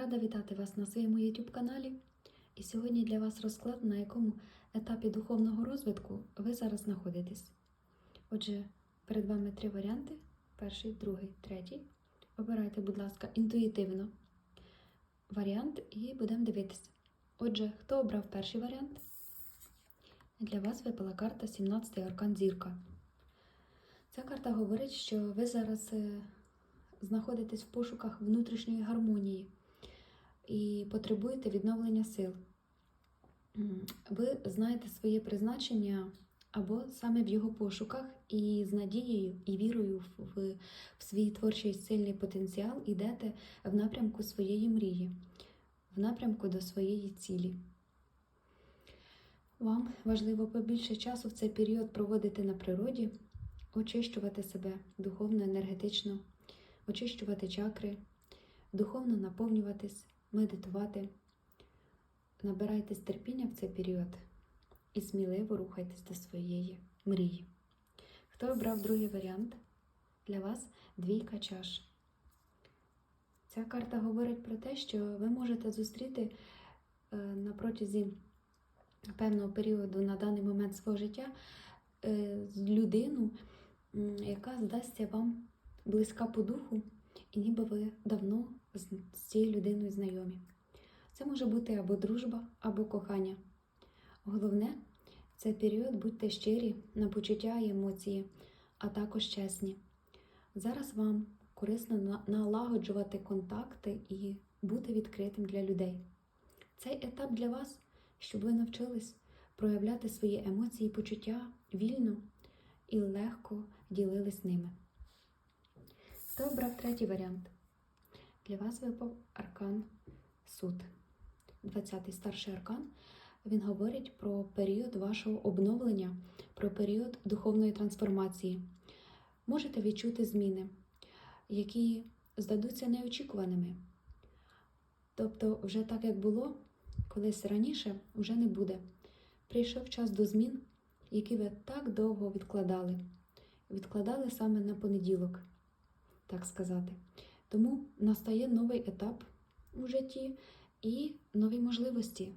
Рада вітати вас на своєму YouTube каналі. І сьогодні для вас розклад, на якому етапі духовного розвитку ви зараз знаходитесь. Отже, перед вами три варіанти: перший, другий, третій. Обирайте, будь ласка, інтуїтивно варіант і будемо дивитися. Отже, хто обрав перший варіант? Для вас випала карта 17 аркан зірка. Ця карта говорить, що ви зараз е, знаходитесь в пошуках внутрішньої гармонії і потребуєте відновлення сил. Ви знаєте своє призначення або саме в його пошуках, і з надією і вірою в, в, свій творчий сильний потенціал йдете в напрямку своєї мрії, в напрямку до своєї цілі. Вам важливо побільше часу в цей період проводити на природі, очищувати себе духовно, енергетично, очищувати чакри, духовно наповнюватись, медитувати. Набирайтесь терпіння в цей період і сміливо рухайтесь до своєї мрії. Хто обрав другий варіант? Для вас двійка чаш. Ця карта говорить про те, що ви можете зустріти е, на протязі певного періоду на даний момент свого життя е, людину, яка здасться вам близька по духу, і ніби ви давно з цією людиною знайомі. Це може бути або дружба, або кохання. Головне, цей період будьте щирі на почуття і емоції, а також чесні. Зараз вам корисно налагоджувати контакти і бути відкритим для людей. Цей етап для вас, щоб ви навчились проявляти свої емоції і почуття вільно і легко ділились ними. Хто обрав третій варіант? Для вас випав аркан суд. 20-й старший аркан. Він говорить про період вашого обновлення, про період духовної трансформації. Можете відчути зміни, які здадуться неочікуваними. Тобто, вже так, як було колись раніше, вже не буде. Прийшов час до змін, які ви так довго відкладали. Відкладали саме на понеділок, так сказати. Тому настає новий етап у житті і нові можливості.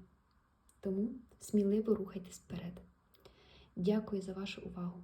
Тому сміливо рухайтесь вперед. Дякую за вашу увагу!